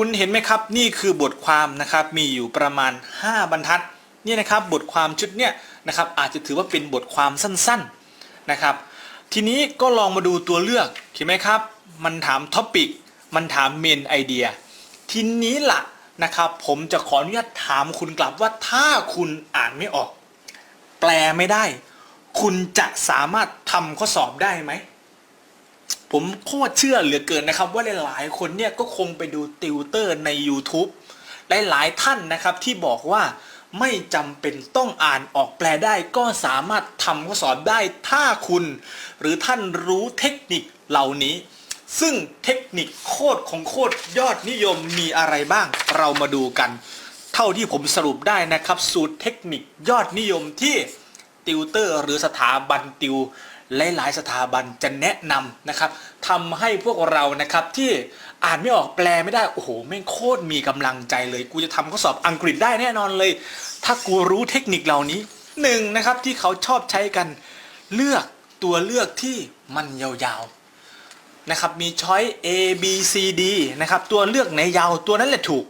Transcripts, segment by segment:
คุณเห็นไหมครับนี่คือบทความนะครับมีอยู่ประมาณ 5 บรรทัดนี่นะครับบทความชุดเนี้ยนะครับอาจจะถือว่าเป็นบทความสั้นๆนะครับ ทีนี้ก็ลองมาดูตัวเลือกเห็นไหมครับ มันถามท็อปิกมันถามเมนไอเดียทีนี้ล่ะนะครับ ผมจะขออนุญาตถามคุณกลับว่าถ้าคุณอ่านไม่ออก แปลไม่ได้ คุณจะสามารถทำข้อสอบได้ไหม ผมโคตรเชื่อเหลือเกินนะครับ ว่าหลายๆ คนเนี่ยก็คงไปดูติวเตอร์ใน YouTube หลายๆท่านนะครับที่บอกว่าไม่จำเป็นต้องอ่านออกแปลได้ก็สามารถทำข้อสอบได้ถ้าคุณ หรือท่านรู้เทคนิคเหล่านี้ ซึ่งเทคนิคโคตรของโคตรยอดนิยมมีอะไรบ้าง เรามาดูกัน เท่าที่ผมสรุปได้นะครับ สูตรเทคนิคยอดนิยมที่ติวเตอร์หรือสถาบันติว หลายๆสถาบันจะแนะนำนะครับทำให้พวกเรานะครับที่อ่านไม่ออกแปลไม่ได้โอ้โหแม่งโคตรมีกำลังใจเลย กูจะทำข้อสอบอังกฤษได้แน่นอนเลย ถ้ากูรู้เทคนิคเหล่านี้หนึ่งนะครับที่เขาชอบใช้กันเลือกตัวเลือกที่มันยาวๆนะครับมีช้อย A B C D นะครับตัวเลือกไหนยาวตัวนั้นแหละถูก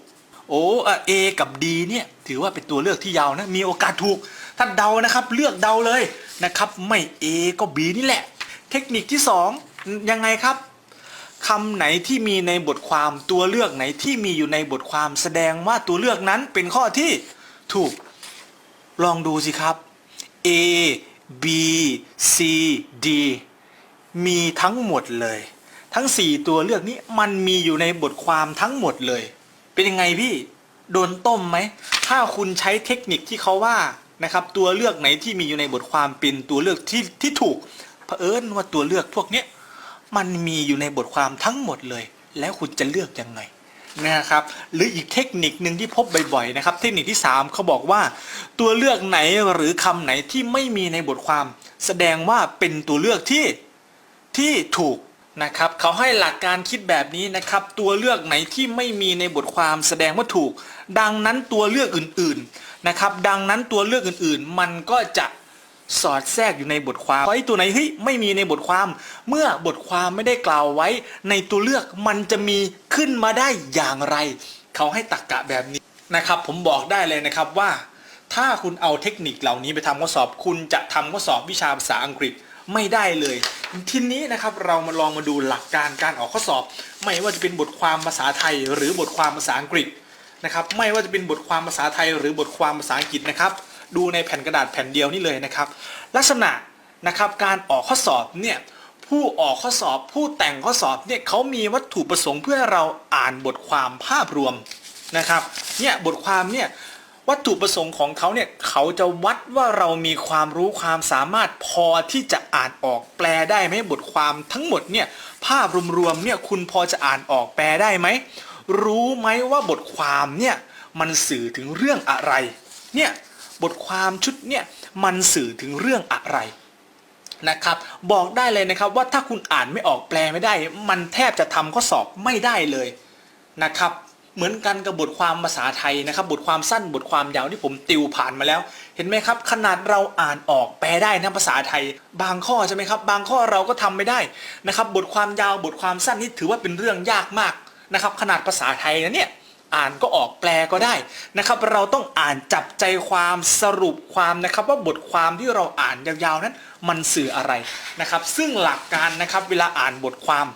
โอ้เอ่อ A กับ D เนี่ยถือว่าเป็นตัวเลือกที่ยาวนะมีโอกาสถูกถ้าเดานะครับเลือกเดาเลย นะครับ ไม่ A ก็ B นี่แหละ เทคนิคที่ 2 ยังไงครับคำไหนที่มีในบทความตัวเลือกไหนที่มีอยู่ในบทความแสดงว่าตัวเลือกนั้นเป็นข้อที่ถูกลองดูสิครับ A B C D มีทั้งหมดเลย ทั้ง 4 ตัวเลือกนี้มันมีอยู่ในบทความทั้งหมดเลย เป็นยังไงพี่ โดนต้มไหม ถ้าคุณใช้เทคนิคที่เขาว่า นะครับตัวเลือกไหนที่มีอยู่ในบทความเป็นตัวเลือกที่ที่ถูกเผอิญว่าตัวเลือกพวกเนี้ยมันมีอยู่ในบทความทั้งหมดเลย แล้วคุณจะเลือกยังไงนะครับหรืออีกเทคนิคหนึ่งที่พบบ่อยๆนะครับ เทคนิคที่ 3เขาบอกว่า ตัวเลือกไหนหรือคำไหนที่ไม่มีในบทความ แสดงว่าเป็นตัวเลือกที่ที่ถูกนะครับเขาให้หลักการคิดแบบนี้นะครับ ตัวเลือกไหนที่ไม่มีในบทความแสดงว่าถูก ดังนั้นตัวเลือกอื่นๆ นะครับ ดังนั้นตัวเลือกอื่นๆ มันก็จะสอดแทรกอยู่ในบทความเพราะไอ้ตัวไหนเฮ้ยไม่มีในบทความ เมื่อบทความไม่ได้กล่าวไว้ ในตัวเลือกมันจะมีขึ้นมาได้อย่างไร เขาให้ตักกะแบบนี้นะครับ ผมบอกได้เลยนะครับว่า ถ้าคุณเอาเทคนิคเหล่านี้ไปทำข้อสอบ คุณจะทำข้อสอบวิชาภาษาอังกฤษไม่ได้เลย ทีนี้นะครับเรามาลองมาดูหลักการการออกข้อสอบ ไม่ว่าจะเป็นบทความภาษาไทย หรือบทความภาษาอังกฤษ นะครับไม่ว่าจะเป็นบทความภาษาไทยหรือบทความภาษาอังกฤษนะครับ ดูในแผ่นกระดาษแผ่นเดียวนี่เลยนะครับ ลักษณะนะครับการออกข้อสอบเนี่ยผู้ออกข้อสอบผู้แต่งข้อสอบเนี่ยเขามีวัตถุประสงค์เพื่อเราอ่านบทความภาพรวมนะครับเนี่ยบทความเนี่ยวัตถุประสงค์ของเขาเนี่ยเขาจะวัดว่าเรามีความรู้ความสามารถพอที่จะอ่านออกแปลได้ไหมบทความทั้งหมดเนี่ยภาพรวมๆเนี่ยคุณพอจะอ่านออกแปลได้ไหม รู้ไหมว่าบทความเนี่ยมันสื่อถึงเรื่องอะไร เนี่ยบทความชุดเนี่ยมันสื่อถึงเรื่องอะไรนะครับบอกได้เลยนะครับว่าถ้าคุณอ่านไม่ออกแปลไม่ได้ มันแทบจะทำข้อสอบไม่ได้เลยนะครับเหมือนกันกับบทความภาษาไทยนะครับ บทความสั้นบทความยาวที่ผมติวผ่านมาแล้ว เห็นไหมครับ ขนาดเราอ่านออกแปลได้นะภาษาไทย บางข้อใช่ไหมครับ บางข้อเราก็ทำไม่ได้นะครับ บทความยาวบทความสั้นนี่ถือว่าเป็นเรื่องยากมาก นะครับขนาดภาษาไทยนะเนี่ยอ่านก็ออกแปลก็ได้นะครับเราต้องอ่านจับใจความสรุปความนะครับว่าบทความที่เราอ่านยาวๆนั้นมันสื่ออะไรนะครับ ซึ่งหลักการนะครับเวลาอ่านบทความ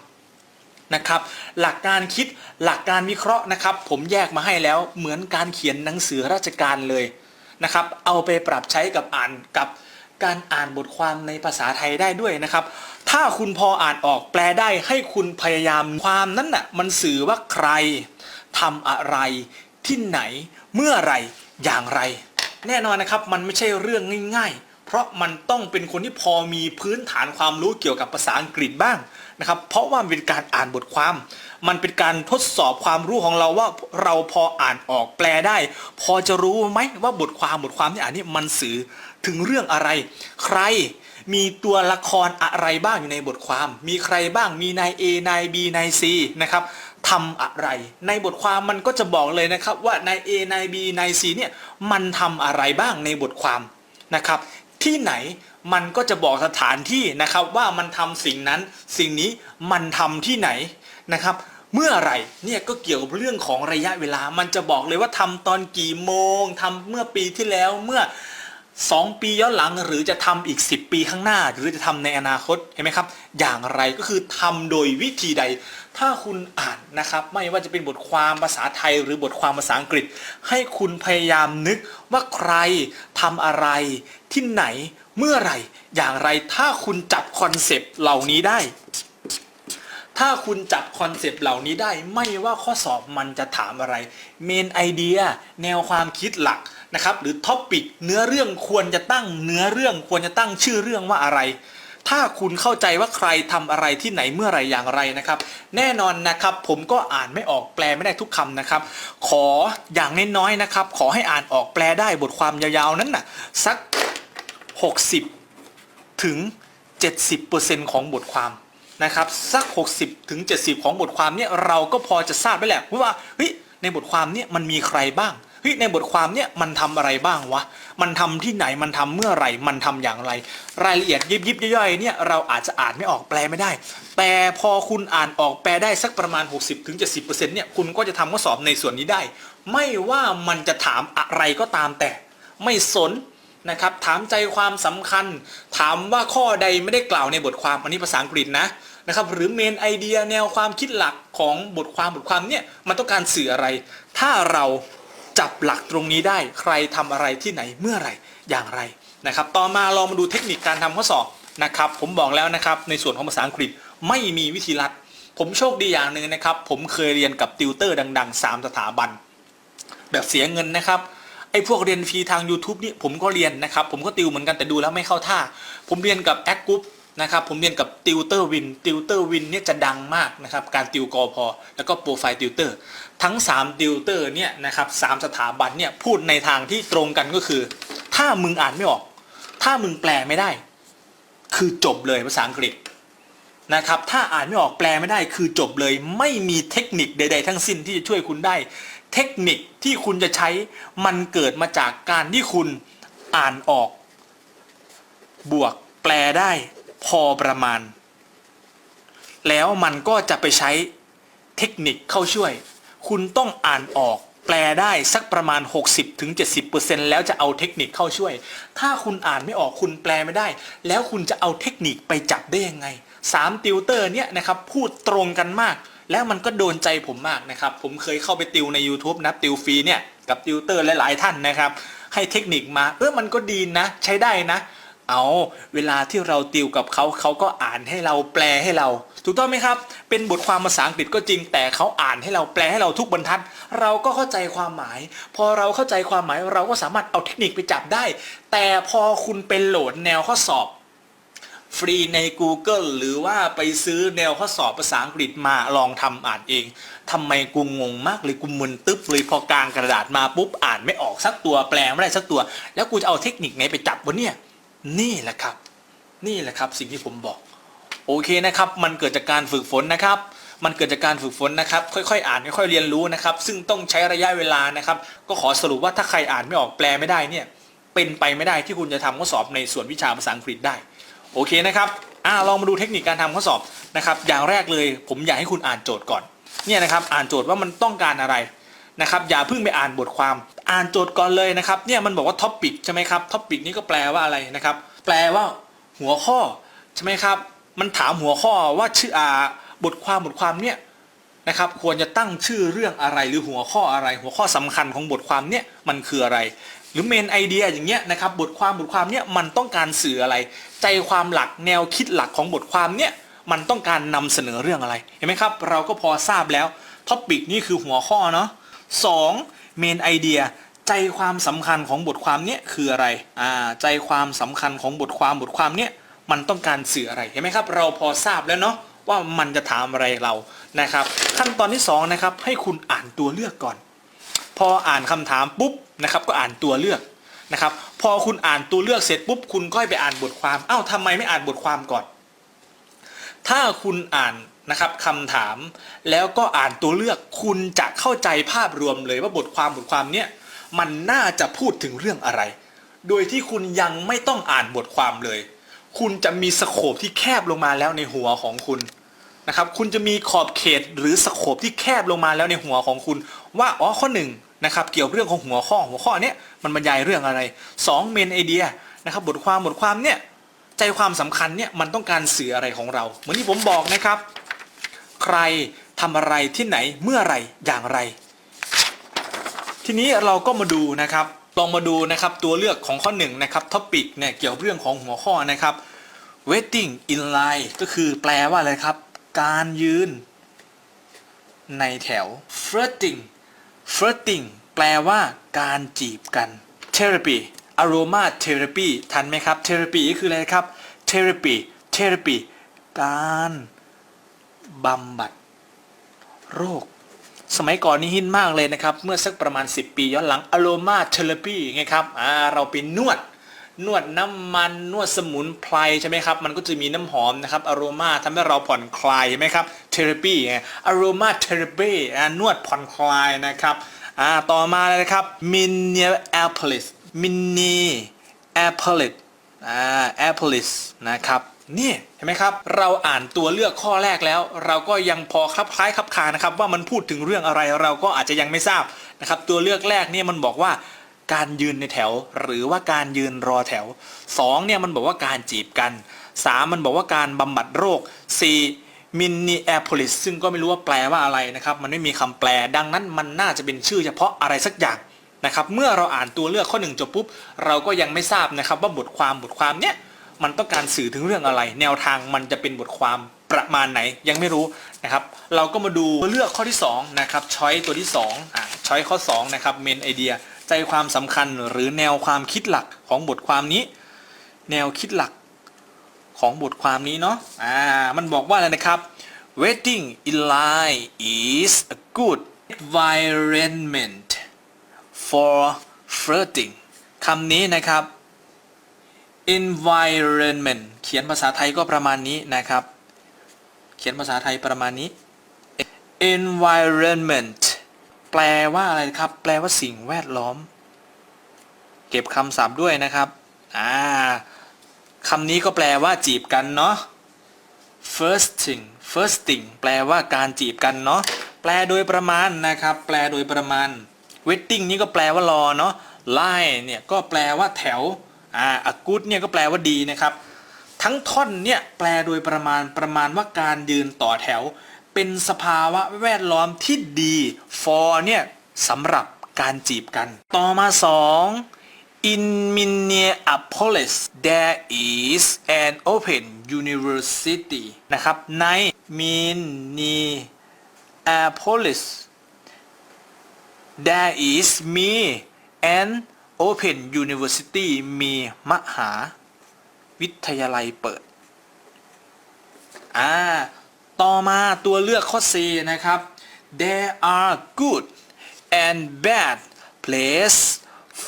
นะครับหลักการคิดหลักการวิเคราะห์นะครับ ผมแยกมาให้แล้วเหมือนการเขียนหนังสือราชการเลยนะครับเอาไปปรับใช้กับอ่านกับ การอ่านบทความในภาษาไทยได้ด้วยนะครับ ถ้าคุณพออ่านออกแปลได้ให้คุณพยายามความนั้นน่ะมันสื่อว่าใครทำอะไร ที่ไหนเมื่อไรอย่างไร แน่นอนนะครับมันไม่ใช่เรื่องง่ายๆ เพราะมันต้องเป็นคนที่พอมีพื้นฐานความรู้เกี่ยวกับภาษาอังกฤษบ้างนะครับ เพราะว่าเป็นการอ่านบทความ มันเป็นการทดสอบความรู้ของเราว่าเราพออ่านออกแปลได้ พอจะรู้ไหมว่าบทความบทความที่อ่านนี่มันสื่อ ถึงเรื่องอะไร ใครมีตัวละครอะไรบ้างอยู่ในบทความ มีใครบ้างมีนาย A นาย B นาย C นะครับทำอะไร ในบทความมันก็จะบอกเลยนะครับว่านาย A นาย B นาย C เนี่ยมันทำอะไรบ้างในบทความนะครับ ที่ไหนมันก็จะบอกสถานที่นะครับว่ามันทำสิ่งนั้นสิ่งนี้มันทำที่ไหนนะครับเมื่อไหร่เนี่ยก็เกี่ยวกับเรื่องของระยะเวลา มันจะบอกเลยว่าทำตอนกี่โมงทำเมื่อปีที่แล้วเมื่อ 2 ปีย้อนหลังหรือจะทำอีก 10 ปีข้างหน้า หรือจะทำในอนาคตเห็นไหมครับ อย่างไรก็คือทำโดยวิธีใด ถ้าคุณอ่านนะครับ ไม่ว่าจะเป็นบทความภาษาไทย หรือบทความภาษาอังกฤษ ให้คุณพยายามนึกว่าใครทำอะไรที่ไหนเมื่อไหร่ อย่างไรถ้าคุณจับคอนเซปต์เหล่านี้ได้ถ้าคุณจับคอนเซปต์เหล่านี้ได้ไม่ว่าข้อสอบมันจะถามอะไรเมนไอเดียแนวความคิดหลัก นะครับหรือท็อปิกเนื้อเรื่องควรจะตั้งเนื้อเรื่องควรจะตั้งชื่อเรื่องว่าอะไร ถ้าคุณเข้าใจว่าใครทำอะไรที่ไหนเมื่อไรอย่างไรนะครับ แน่นอนนะครับผมก็อ่านไม่ออกแปลไม่ได้ทุกคำนะครับ ขออย่างน้อยๆนะครับ ขอให้อ่านออกแปลได้บทความยาวๆนั้นน่ะสัก 60 ถึง 70%ของบทความนะครับสัก 60ถึง70 ของบทความเนี่ยเราก็พอจะทราบได้แหละว่าเฮ้ยในบทความเนี่ยมันมีใครบ้าง เฮ้ยในบทความเนี่ยมันทำอะไรบ้างวะ มันทำที่ไหนมันทำเมื่อไหร่ มันทำอย่างไร รายละเอียดยิบยิบย่อยๆเนี่ยเราอาจจะอ่านไม่ออกแปลไม่ได้ แต่พอคุณอ่านออกแปลได้สักประมาณ 60-70%ถึง70%เนี่ยคุณก็จะทำข้อสอบในส่วนนี้ได้ ไม่ว่ามันจะถามอะไรก็ตามแต่ ไม่สนนะครับถามใจความสำคัญ ถามว่าข้อใดไม่ได้กล่าวในบทความอันนี้ภาษาอังกฤษนะนะครับหรือเมนไอเดียแนวความคิดหลักของบทความบทความเนี่ยมันต้องการสื่ออะไร ถ้าเรา จับหลักตรงนี้ได้ใครทำอะไรที่ไหนเมื่อไหร่อย่างไรนะครับ ต่อมาลองมาดูเทคนิคการทำข้อสอบนะครับ ผมบอกแล้วนะครับในส่วนของภาษาอังกฤษไม่มีวิธีลัด ผมโชคดีอย่างหนึ่งนะครับ ผมเคยเรียนกับติวเตอร์ดัง ๆ 3 สถาบัน แบบเสียเงินนะครับไอ้พวกเรียนฟรีทาง YouTube นี่ผมก็เรียนนะครับ ผมก็ติวเหมือนกันแต่ดูแล้วไม่เข้าท่า ผมเรียนกับแอคกรุ๊ป นะครับผมเรียนกับติวเตอร์วินติวเตอร์วินเนี่ยจะดังมากนะครับการติวกอพอแล้วก็โปรไฟล์ติวเตอร์ทั้ง3ติวเตอร์เนี่ยนะครับสามสถาบันเนี่ยพูดในทางที่ตรงกันก็คือ ถ้ามึงอ่านไม่ออก ถ้ามึงแปลไม่ได้ คือจบเลยภาษาอังกฤษนะครับถ้าอ่านไม่ออกแปลไม่ได้คือจบเลยไม่มีเทคนิคใด ๆ ทั้งสิ้นที่จะช่วยคุณได้ เทคนิคที่คุณจะใช้มันเกิดมาจากการที่คุณอ่านออก บวกแปลได้ พอประมาณ แล้วมันก็จะไปใช้เทคนิคเข้าช่วย คุณต้องอ่านออกแปลได้สักประมาณ 60-70%แล้วจะเอาเทคนิคเข้าช่วย ถ้าคุณอ่านไม่ออกคุณแปลไม่ได้ แล้วคุณจะเอาเทคนิคไปจับได้ยังไงสามติวเตอร์เนี่ยนะครับพูดตรงกันมาก แล้วมันก็โดนใจผมมากนะครับ ผมเคยเข้าไปติวใน YouTube นะติวฟรีเนี่ยกับติวเตอร์หลายๆท่านนะครับ ให้เทคนิคมาเออมันก็ดีนะ ใช้ได้นะ เอาเวลาที่เราติวกับเขาเขาก็อ่านให้เราแปลให้เรา ถูกต้องไหมครับ เป็นบทความภาษาอังกฤษก็จริง แต่เขาอ่านให้เราแปลให้เราทุกบรรทัด เราก็เข้าใจความหมาย พอเราเข้าใจความหมายเราก็สามารถเอาเทคนิคไปจับได้ แต่พอคุณเป็นโหลดแนวข้อสอบฟรีใน Google หรือว่าไปซื้อแนวข้อสอบภาษาอังกฤษมาลองทำอ่านเอง ทำไมกูงงมากเลยกูมึนตึ๊บเลยพอกลางกระดาษมาปุ๊บอ่านไม่ออกสักตัวแปลไม่ได้สักตัว แล้วกูจะเอาเทคนิคไหนไปจับวะเนี่ย นี่แหละครับ นี่แหละครับสิ่งที่ผมบอก โอเคนะครับ มันเกิดจากการฝึกฝนนะครับ มันเกิดจากการฝึกฝนนะครับ ค่อยๆ อ่านค่อยๆเรียนรู้นะครับ ซึ่งต้องใช้ระยะเวลานะครับ ก็ขอสรุปว่าถ้าใครอ่านไม่ออกแปลไม่ได้เนี่ย เป็นไปไม่ได้ที่คุณจะทำข้อสอบในส่วนวิชาภาษาอังกฤษได้ โอเคนะครับอ่าลองมาดูเทคนิคการทำข้อสอบนะครับ อย่างแรกเลย ผมอยากให้คุณอ่านโจทย์ก่อน เนี่ยนะครับ อ่านโจทย์ว่ามันต้องการอะไรนะครับ อย่าเพิ่งไปอ่านบทความ อ่านโจทย์ก่อนเลยนะครับเนี่ยมันบอกว่าท็อปิกใช่ไหมครับท็อปิกนี้ก็แปลว่าอะไรนะครับ แปลว่าหัวข้อใช่ไหมครับ มันถามหัวข้อว่าชื่ออ่าบทความบทความเนี่ยนะครับ ควรจะตั้งชื่อเรื่องอะไรหรือหัวข้ออะไร หัวข้อสำคัญของบทความเนี่ยมันคืออะไร หรือเมนไอเดียอย่างเงี้ยนะครับ บทความบทความเนี่ยมันต้องการสื่ออะไร ใจความหลักแนวคิดหลักของบทความเนี่ยมันต้องการนำเสนอเรื่องอะไรเห็นไหมครับ เราก็พอทราบแล้วท็อปิกนี่คือหัวข้อเนาะสอง เมนไอเดียใจความสำคัญของบทความเนี่ยคืออะไรอ่าใจความสำคัญของบทความบทความเนี่ยมันต้องการสื่ออะไรเห็นไหมครับ เราพอทราบแล้วเนาะว่ามันจะถามอะไรเรานะครับ ขั้นตอนที่2นะครับให้คุณอ่านตัวเลือกก่อน พออ่านคำถามปุ๊บนะครับก็อ่านตัวเลือกนะครับพอคุณอ่านตัวเลือกเสร็จปุ๊บคุณก็ไปอ่านบทความ เอ้าทำไมไม่อ่านบทความก่อน ถ้าคุณอ่าน นะครับคำถาม แล้วก็อ่านตัวเลือกคุณจะเข้าใจภาพรวมเลยว่าบทความบทความเนี้ยมันน่าจะพูดถึงเรื่องอะไร โดยที่คุณยังไม่ต้องอ่านบทความเลย คุณจะมีสโคปที่แคบลงมาแล้วในหัวของคุณนะครับ คุณจะมีขอบเขตหรือสโคปที่แคบลงมาแล้วในหัวของคุณ ว่าอ๋อข้อหนึ่งนะครับเกี่ยวเรื่องของหัวข้อหัวข้อเนี้ยมันบรรยายเรื่องอะไร2เมนไอเดียนะครับบทความบทความเนี่ยใจความสำคัญเนี่ยมันต้องการสื่ออะไรของเรา เหมือนที่ผมบอกนะครับ ใครทำอะไรที่ไหนเมื่อไรอย่างไร ทีนี้เราก็มาดูนะครับลองมาดูนะครับตัวเลือกของข้อหนึ่งนะครับท็อปิกเนี่ยเกี่ยวเรื่องของหัวข้อนะครับ waiting in line ก็คือแปลว่าอะไรครับ การยืน ในแถว flirting flirting แปลว่าการจีบกัน therapy aroma therapy ทันไหมครับ therapy ก็คืออะไรครับ therapy therapy การ บำบัดโรค สมัยก่อนนี่ฮิตมากเลยนะครับ เมื่อสักประมาณ 10 ปีย้อนหลัง aroma therapy ไงครับอ่าเราไปนวดนวดน้ำมันนวดสมุนไพรใช่ไหมครับ มันก็จะมีน้ำหอมนะครับ aroma ทำให้เราผ่อนคลายใช่ไหมครับ therapy ไง aroma therapy อ่านวดผ่อนคลายนะครับต่อมาเลยนะครับ Minneapolis Minneapolis อ่า Apolis นะครับ นี่เห็นไหมครับ เราอ่านตัวเลือกข้อแรกแล้ว เราก็ยังพอคลับคล้ายคลับคานะครับ ว่ามันพูดถึงเรื่องอะไรเราก็อาจจะยังไม่ทราบนะครับ ตัวเลือกแรกเนี่ยมันบอกว่าการยืนในแถว หรือว่าการยืนรอแถว2เนี่ยมันบอกว่าการจีบกัน 3 มันบอกว่าการบำบัดโรค 4 มินนีแอโพลิสซึ่งก็ไม่รู้ว่าแปลว่าอะไรนะครับ มันไม่มีคำแปลดังนั้นมันน่าจะเป็นชื่อเฉพาะอะไรสักอย่างนะครับ เมื่อเราอ่านตัวเลือกข้อหนึ่งจบปุ๊บ เราก็ยังไม่ทราบนะครับว่าบทความบทความเนี้ย มันต้องการสื่อถึงเรื่องอะไร แนวทางมันจะเป็นบทความประมาณไหนยังไม่รู้นะครับ เราก็มาดูเลือกข้อที่2นะครับช้อยตัวที่2อะช้อยข้อ2นะครับเมนไอเดียใจความสำคัญหรือแนวความคิดหลักของบทความนี้ แนวคิดหลักของบทความนี้เนาะอ่ามันบอกว่าอะไรนะครับ waiting in line is a good environment for flirting คำนี้นะครับ environment เขียนภาษาไทยก็ประมาณนี้นะครับ เขียนภาษาไทยประมาณนี้ environment แปลว่าอะไรครับ แปลว่าสิ่งแวดล้อม เก็บคำศัพท์ด้วยนะครับ อ่าคำนี้ก็แปลว่าจีบกันเนาะ firsting firsting แปลว่าการจีบกันเนาะ แปลโดยประมาณนะครับ แปลโดยประมาณ waiting นี่ก็แปลว่ารอเนาะ line เนี่ยก็แปลว่าแถว อ่า a good เนี่ยก็แปลว่าดีนะครับ ทั้งท่อนเนี่ยแปลโดยประมาณประมาณว่าการยืนต่อแถว เป็นสภาวะแวดล้อมที่ดี for เนี่ยสำหรับการจีบกัน ต่อมา 2 in Minneapolis there is an open university นะครับ ใน Minneapolis there is มี and open university มีมหาวิทยาลัยเปิด อ่า ต่อมาตัวเลือกข้อ C นะครับ there are good and bad place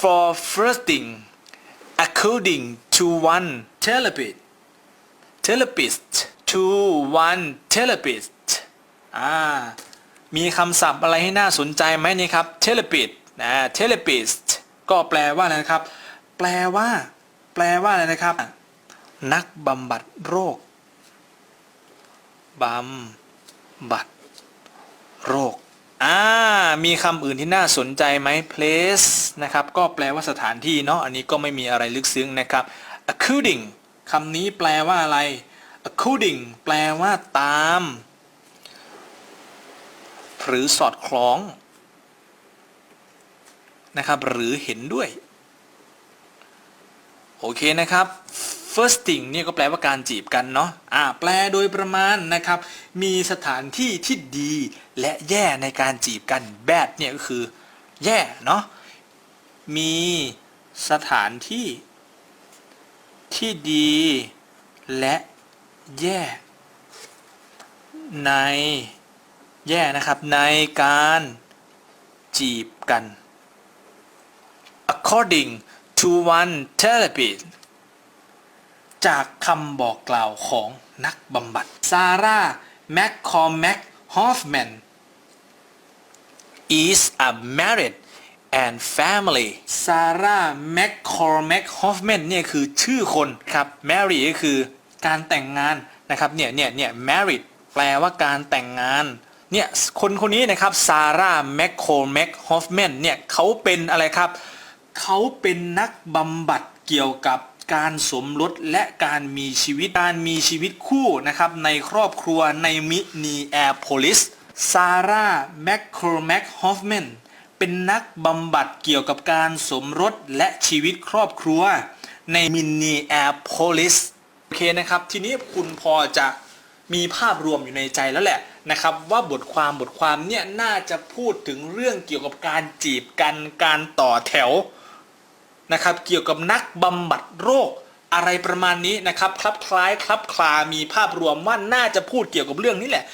for flirting according to one therapist therapist to one therapist อ่า มีคำศัพท์อะไรให้น่าสนใจไหมนี่ครับ therapist นะ therapist ก็แปลว่าอะไรนะครับ แปลว่า แปลว่าอะไรนะครับ นักบำบัดโรคบำบัดโรคอ่ามีคำอื่นที่น่าสนใจไหม place นะครับ ก็แปลว่าสถานที่เนาะอันนี้ก็ไม่มีอะไรลึกซึ้งนะครับ according คำนี้แปลว่าอะไร according แปลว่าตาม หรือสอดคล้อง นะครับ หรือเห็นด้วย โอเคนะครับ first thing เนี่ยก็แปลว่าการจีบกันเนาะอ่าแปลโดยประมาณนะครับ มีสถานที่ที่ดีและแย่ในการจีบกัน bad เนี่ยก็คือแย่เนาะ มีสถานที่ที่ดีและแย่ในแย่นะครับในการจีบกัน according to one therapist จากคำบอกกล่าวของนักบำบัดซาร่าแมคคอมแมคฮอฟแมน is a married and family ซาร่าแมคคอร์แมคฮอฟแมนเนี่ยคือชื่อคนครับ marry ก็คือการแต่งงานนะครับเนี่ยเนี่ยเนี่ย married แปลว่าการแต่งงานเนี่ยคนคนนี้นะครับซาร่าแมคโคลแมคฮอฟแมนเนี่ยเขาเป็นอะไรครับ เขาเป็นนักบำบัดเกี่ยวกับการสมรสและการมีชีวิตการมีชีวิตคู่นะครับในครอบครัวในมินีแอโพลิสซาร่าแมคโคลแมคฮอฟแมนเป็นนักบำบัดเกี่ยวกับการสมรสและชีวิตครอบครัวในมินีแอโพลิสโอเคนะครับ ทีนี้คุณพอจะมีภาพรวมอยู่ในใจแล้วแหละนะครับว่าบทความบทความเนี่ยน่าจะพูดถึงเรื่องเกี่ยวกับการจีบกันการต่อแถว นะครับเกี่ยวกับนักบำบัดโรคอะไรประมาณนี้นะครับคลับคล้ายคลับคลามีภาพรวมว่าน่าจะพูดเกี่ยวกับเรื่องนี้แหละ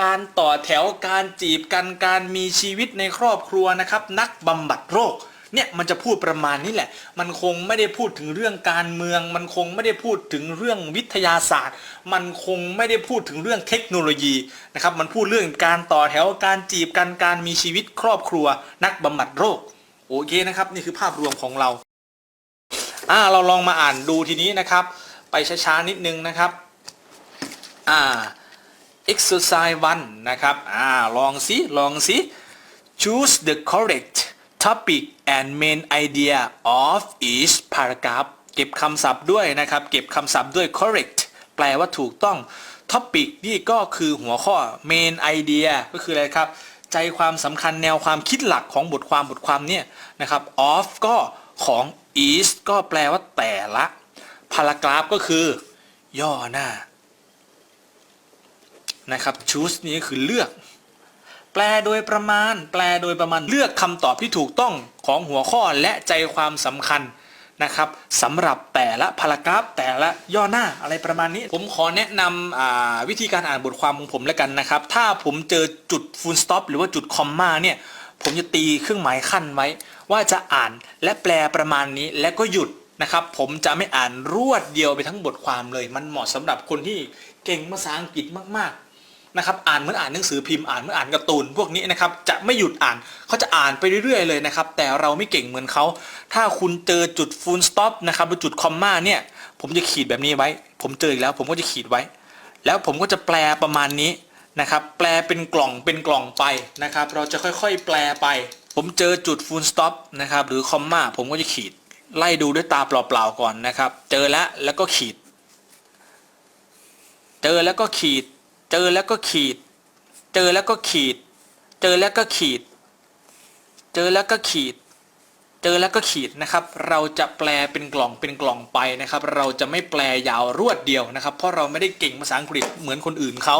การต่อแถวการจีบกันการมีชีวิตในครอบครัวนะครับ นักบำบัดโรคเนี่ยมันจะพูดประมาณนี้แหละ มันคงไม่ได้พูดถึงเรื่องการเมือง มันคงไม่ได้พูดถึงเรื่องวิทยาศาสตร์ มันคงไม่ได้พูดถึงเรื่องเทคโนโลยีนะครับ มันพูดเรื่องการต่อแถว การจีบกัน การมีชีวิตครอบครัว นักบำบัดโรค โอเคนะครับ นี่คือภาพรวมของเรา อ่าเราลองมาอ่านดูทีนี้นะครับ ไปช้าๆนิดนึงนะครับอ่า exercise 1 นะครับอ่าลองสิลองสิ choose the correct topic and main idea of each paragraph เก็บคำศัพท์ด้วยนะครับ เก็บคำศัพท์ด้วย correct แปลว่าถูกต้อง topic นี่ก็คือหัวข้อ main idea ก็คืออะไรครับ ใจความสำคัญแนวความคิดหลักของบทความบทความเนี่ยนะครับ of ก็ของ is ก็แปลว่าแต่ละ paragraph ก็คือ ย่อหน้า นะครับ choose นี่ก็คือเลือก แปลโดยประมาณ แปลโดยประมาณเลือกคำตอบที่ถูกต้องของหัวข้อและใจความสำคัญนะครับสำหรับแต่ละพารากราฟแต่ละย่อหน้าอะไรประมาณนี้ ผมขอแนะนำวิธีการอ่านบทความของผมแล้วกันนะครับ ถ้าผมเจอจุด full stop หรือว่าจุดคอมมาเนี่ย ผมจะตีเครื่องหมายขั้นไว้ ว่าจะอ่านและแปลประมาณนี้และก็หยุดนะครับ ผมจะไม่อ่านรวดเดียวไปทั้งบทความเลย มันเหมาะสำหรับคนที่เก่งภาษาอังกฤษมากๆนะครับอ่านเหมือนอ่านหนังสือพิมพ์อ่านเหมือนอ่านการ์ตูนพวกนี้นะครับจะไม่หยุดอ่านเขาจะอ่านไปเรื่อยๆเลยนะครับ แต่เราไม่เก่งเหมือนเขาถ้าคุณเจอจุด full stop นะครับหรือจุดคอมมาเนี่ยผมจะขีดแบบนี้ไว้ ผมเจออีกแล้ว ผมก็จะขีดไว้ แล้วผมก็จะแปลประมาณนี้นะครับ แปลเป็นกล่องเป็นกล่องไปนะครับ เราจะค่อยๆ แปลไป ผมเจอจุด full stop นะครับหรือคอมมาผมก็จะขีด ไล่ดูด้วยตาเปล่าๆก่อนนะครับ เจอแล้วแล้วก็ขีด เจอแล้วก็ขีด เจอแล้วก็ขีด เจอแล้วก็ขีด เจอแล้วก็ขีด เจอแล้วก็ขีด เจอแล้วก็ขีดนะครับ เราจะแปลเป็นกล่องเป็นกล่องไปนะครับ เราจะไม่แปลยาวรวดเดียวนะครับ เพราะเราไม่ได้เก่งภาษาอังกฤษเหมือนคนอื่นเขา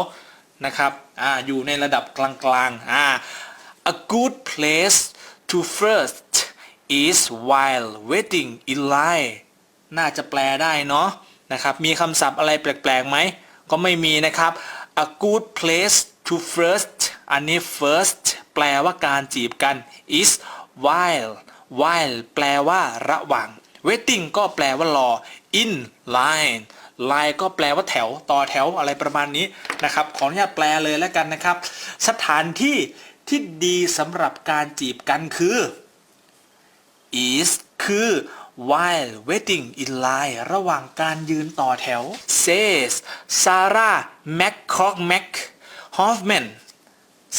นะครับ อ่า อยู่ในระดับกลางๆ อ่า a good place to first is while waiting in line น่าจะแปลได้เนาะนะครับ มีคำศัพท์อะไรแปลกๆไหม ก็ไม่มีนะครับ a good place to first อันนี้ first แปลว่าการจีบกัน is while while แปลว่าระหว่าง waiting ก็แปลว่ารอ in line line ก็แปลว่าแถว ต่อแถวอะไรประมาณนี้นะครับ ขออนุญาตแปลเลยแล้วกันนะครับ สถานที่ ที่ดีสำหรับการจีบกันคือ is คือ while waiting in line ระหว่างการยืนต่อแถว says Sarah McCormack Hoffman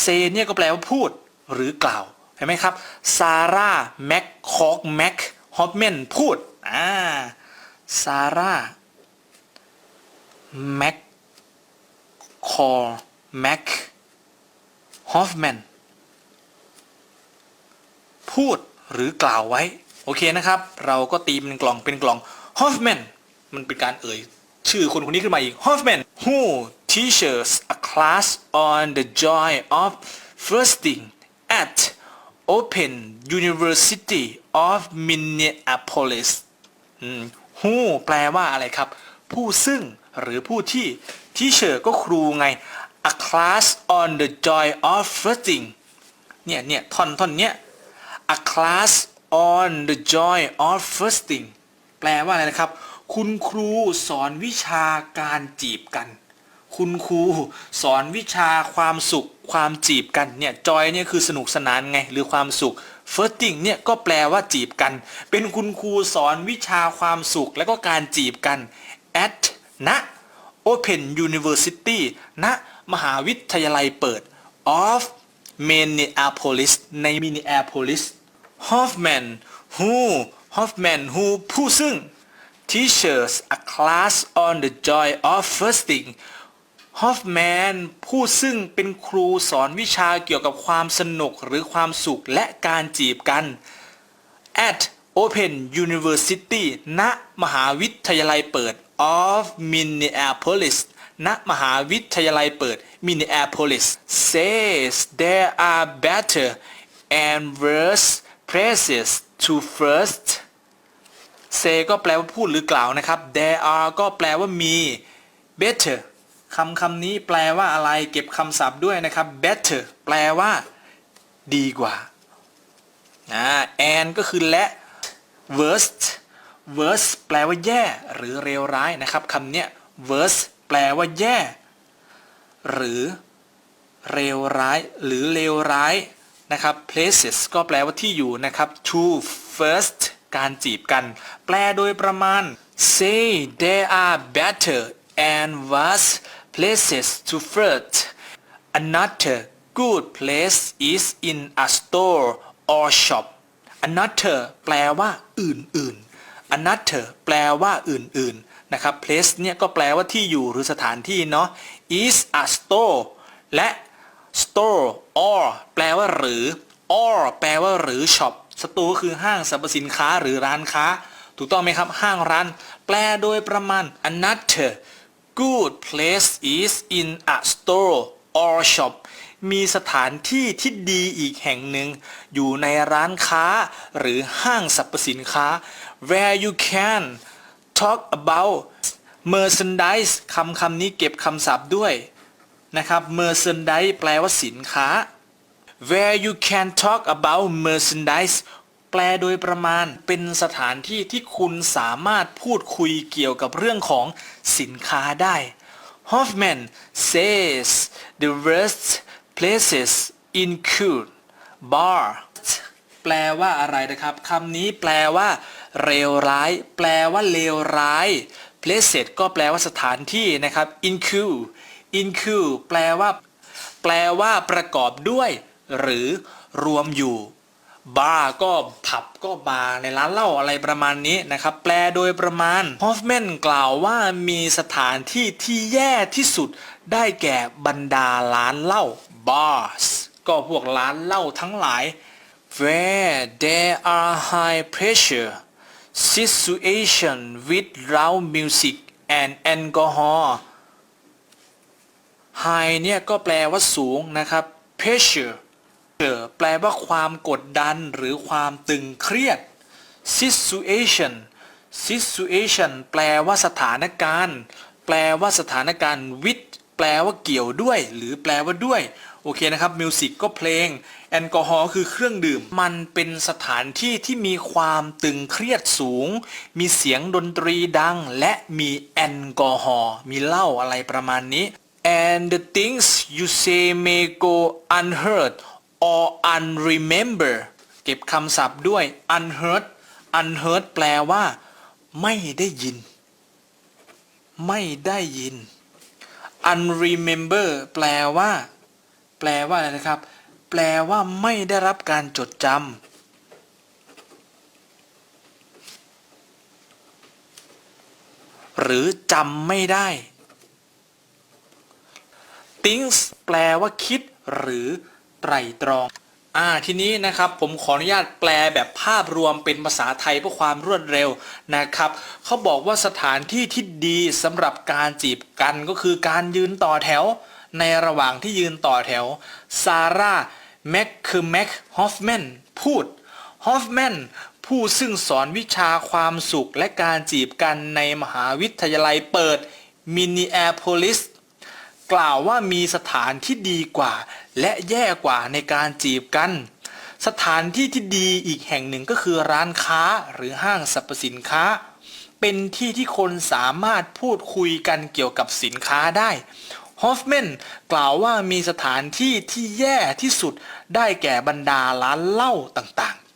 say เนี่ยก็แปลว่าพูดหรือกล่าว เห็นไหมครับ Sarah McCormack Hoffman พูด อ่า Sarah McCormack Hoffman พูดหรือกล่าวไว้ โอเคนะครับ เราก็ตีเป็นกล่องเป็นกล่องฮอฟแมนมันเป็นการเอ่ย ชื่อคนคนนี้ขึ้นมาอีกฮอฟแมน who teaches a class on the joy of fasting at Open University of Minneapolis who แปลว่าอะไรครับ ผู้ซึ่งหรือผู้ที่ teacher ก็ครูไง a class on the joy of fasting เนี่ยเนี่ยท่อนท่อนเนี้ย a class on the joy of firsting แปลว่าอะไรนะครับ คุณครูสอนวิชาการจีบกัน คุณครูสอนวิชาความสุขความจีบกันเนี่ย joy เนี่ยคือสนุกสนานไงหรือความสุข flirting เนี่ยก็แปลว่าจีบกัน เป็นคุณครูสอนวิชาความสุขและก็การจีบกัน at ณ Open University ณ มหาวิทยาลัยเปิด of Minneapolis ใน Minneapolis Hoffman who Hoffman who ผู้ซึ่ง teaches a class on the joy of firsting ฮอฟแมนผู้ซึ่งเป็นครูสอนวิชาเกี่ยวกับความสนุกหรือความสุขและการจีบกัน at Open University ณ มหาวิทยาลัยเปิด of Minneapolis ณ มหาวิทยาลัยเปิด Minneapolis says there are better and worse places to first say ก็แปลว่าพูดหรือกล่าวนะครับ there are ก็แปลว่ามี better คำคำนี้แปลว่าอะไรเก็บคำศัพท์ด้วยนะครับ better แปลว่า ดีกว่า and ก็คือและ worst worst แปลว่าแย่ หรือเลวร้ายนะครับคำเนี้ย worst แปลว่าแย่ หรือเลวร้าย หรือเลวร้าย นะครับ places ก็แปลว่าที่อยู่นะครับ to first การจีบกัน แปลโดยประมาณ say there are better and worse places to flirt another good place is in a store or shop another แปลว่า อื่นๆ another แปลว่าอื่นๆ นะครับ place เนี่ยก็แปลว่าที่อยู่หรือสถานที่เนาะ is a store และ store or แปลว่าหรือ or แปลว่าหรือ shop สตูก็คือห้างสรรพสินค้าหรือร้านค้า ถูกต้องไหมครับห้างร้าน แปลโดยประมาณ another good place is in a store or shop มีสถานที่ที่ดีอีกแห่งหนึ่ง อยู่ในร้านค้า หรือห้างสรรพสินค้า where you can talk about merchandise คำคำนี้เก็บคำศัพท์ด้วย นะครับ merchandise แปลว่าสินค้า where you can talk about merchandise แปลโดยประมาณเป็นสถานที่ที่คุณสามารถพูดคุยเกี่ยวกับเรื่องของสินค้าได้ Hoffman says the worst places include bar แปลว่าอะไรนะครับคำนี้แปลว่าเลวร้าย แปลว่าเลวร้าย places ก็แปลว่าสถานที่นะครับ include include แปลว่า แปลว่าประกอบด้วย หรือรวมอยู่ บาร์ก็ผับก็บาร์ในร้านเหล้าอะไรประมาณนี้นะครับ แปลโดยประมาณฮอฟแมนกล่าวว่ามีสถานที่ที่แย่ที่สุด ได้แก่บรรดาร้านเหล้า bars ก็พวกร้านเหล้าทั้งหลาย where there are high pressure situation with loud music and alcohol high เนี่ยก็แปลว่าสูงนะครับ pressure แปลว่าความกดดันหรือความตึงเครียด situation situation แปลว่าสถานการณ์ แปลว่าสถานการณ์ with แปลว่าเกี่ยวด้วย หรือแปลว่าด้วย โอเคนะครับมิวสิกก็เพลง แอลกอฮอล์คือเครื่องดื่ม มันเป็นสถานที่ที่มีความตึงเครียดสูง มีเสียงดนตรีดัง และมีแอลกอฮอล์มีเหล้าอะไรประมาณนี้ and the things you say may go unheard or unremember เก็บคำศัพท์ด้วย unheard unheard แปลว่า ไม่ได้ยิน ไม่ได้ยิน unremember แปลว่า แปลว่าอะไรนะครับ แปลว่าไม่ได้รับการจดจำหรือจำไม่ได้ things แปลว่าคิด หรือไตรตรอง อ่าทีนี้นะครับผมขออนุญาตแปลแบบภาพรวมเป็นภาษาไทยเพื่อความรวดเร็วนะครับเขาบอกว่าสถานที่ที่ดีสำหรับการจีบกันก็คือการยืนต่อแถว ในระหว่างที่ยืนต่อแถวซาร่าแม็กคือแม็กฮอฟแมนพูดฮอฟแมนผู้ซึ่งสอนวิชาความสุขและการจีบกันในมหาวิทยาลัยเปิดมินนีแอโพลิส กล่าวว่ามีสถานที่ดีกว่า และแย่กว่าในการจีบกัน สถานที่ที่ดีอีกแห่งหนึ่งก็คือร้านค้าหรือห้างสรรพสินค้า เป็นที่ที่คนสามารถพูดคุยกันเกี่ยวกับสินค้าได้ฮอฟแมนกล่าวว่ามีสถานที่ที่แย่ที่สุดได้แก่บรรดาร้านเหล้าต่างๆ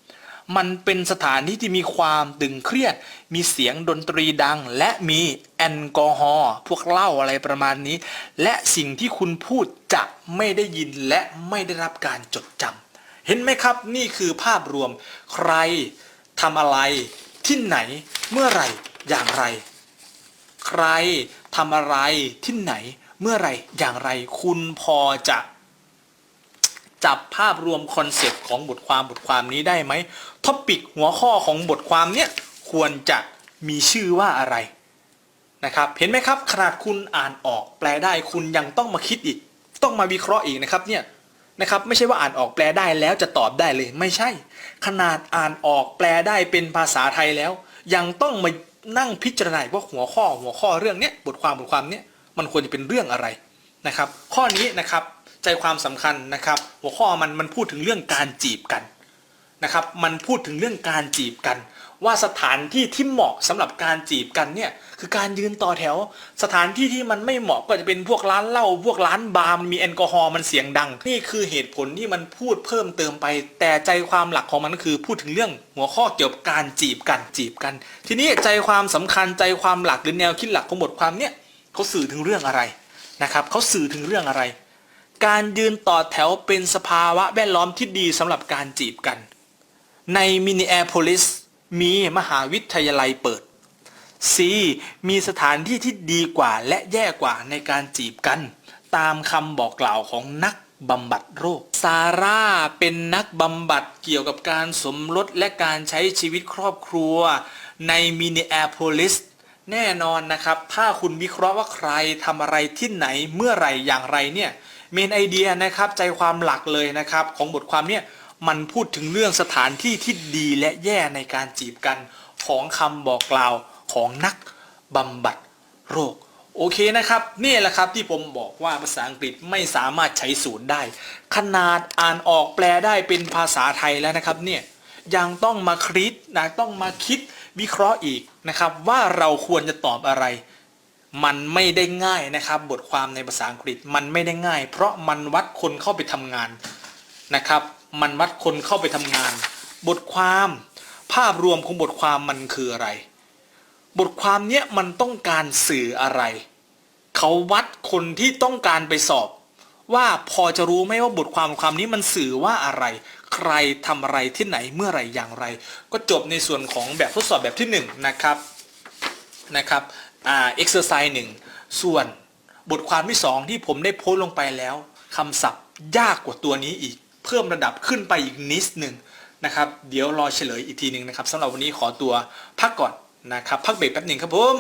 มันเป็นสถานที่ที่มีความตึงเครียด มีเสียงดนตรีดัง และมีแอลกอฮอล์พวกเหล้าอะไรประมาณนี้ และสิ่งที่คุณพูดจะไม่ได้ยินและไม่ได้รับการจดจำเห็นไหมครับนี่คือภาพรวมใครทำอะไร ที่ไหนเมื่อไหร่อย่างไร ใครทำอะไรที่ไหนเมื่อไหร่อย่างไร คุณพอจะ จับภาพรวมคอนเซปต์ของบทความบทความนี้ได้ไหมท็อปิกหัวข้อของบทความเนี้ยควรจะมีชื่อว่าอะไรนะครับเห็นไหมครับขนาดคุณอ่านออกแปลได้คุณยังต้องมาคิดอีก ต้องมาวิเคราะห์อีกนะครับเนี่ยนะครับไม่ใช่ว่าอ่านออกแปลได้แล้วจะตอบได้เลยไม่ใช่ ขนาดอ่านออกแปลได้เป็นภาษาไทยแล้ว ยังต้องมานั่งพิจารณาว่าหัวข้อหัวข้อเรื่องเนี้ยบทความบทความเนี้ยมันควรจะเป็นเรื่องอะไรนะครับ ข้อนี้นะครับ ใจความสำคัญนะครับ หัวข้อมันมันพูดถึงเรื่องการจีบกันนะครับ มันพูดถึงเรื่องการจีบกัน ว่าสถานที่ที่เหมาะสำหรับการจีบกันเนี่ยคือการยืนต่อแถว สถานที่ที่มันไม่เหมาะก็จะเป็นพวกร้านเหล้าพวกร้านบาร์มันมีแอลกอฮอล์มันเสียงดัง นี่คือเหตุผลที่มันพูดเพิ่มเติมไป แต่ใจความหลักของมันคือพูดถึงเรื่องหัวข้อเกี่ยวกับการจีบกันจีบกัน ทีนี้ใจความสำคัญใจความหลักหรือแนวคิดหลักของบทความเนี่ยเขาสื่อถึงเรื่องอะไรนะครับเขาสื่อถึงเรื่องอะไร การยืนต่อแถวเป็นสภาวะแวดล้อมที่ดีสำหรับการจีบกัน ในมินิแอโพลิสมีมหาวิทยาลัยเปิด C มีสถานที่ที่ดีกว่าและแย่กว่าในการจีบกัน ตามคำบอกกล่าวของนักบำบัดโรค ซาร่าเป็นนักบำบัดเกี่ยวกับการสมรสและการใช้ชีวิตครอบครัว ในมินิแอโพลิสแน่นอนนะครับ ถ้าคุณวิเคราะห์ว่าใครทำอะไรที่ไหนเมื่อไหร่อย่างไรเนี่ย เมนไอเดียนะครับใจความหลักเลยนะครับของบทความเนี่ยมันพูดถึงเรื่องสถานที่ที่ดีและแย่ในการจีบกันของคำบอกกล่าวของนักบำบัดโรคโอเคนะครับนี่แหละครับที่ผมบอกว่าภาษาอังกฤษไม่สามารถใช้ศูนย์ได้ ขนาดอ่านออกแปลได้เป็นภาษาไทยแล้วนะครับเนี่ยยังต้องมาคิดนะต้องมาคิดวิเคราะห์อีกนะครับว่าเราควรจะตอบอะไร มันไม่ได้ง่ายนะครับ บทความในภาษาอังกฤษมันไม่ได้ง่าย เพราะมันวัดคนเข้าไปทำงานนะครับ มันวัดคนเข้าไปทำงาน บทความภาพรวมของบทความมันคืออะไร บทความเนี้ยมันต้องการสื่ออะไร เขาวัดคนที่ต้องการไปสอบ ว่าพอจะรู้ไหมว่าบทความความนี้มันสื่อว่าอะไร ใครทำอะไรที่ไหนเมื่อไหรอย่างไร ก็จบในส่วนของแบบทดสอบแบบที่หนึ่งนะครับนะครับ อ่า exercise หนึ่งส่วนบทความที่ 2 ที่ผมได้โพสต์ลงไปแล้วคำศัพท์ยากกว่าตัวนี้อีก เพิ่มระดับขึ้นไปอีกนิดหนึ่งนะครับ เดี๋ยวรอเฉลยอีกทีหนึ่งนะครับสำหรับวันนี้ขอตัวพักก่อนนะครับ พักเบรกแป๊บหนึ่งครับผม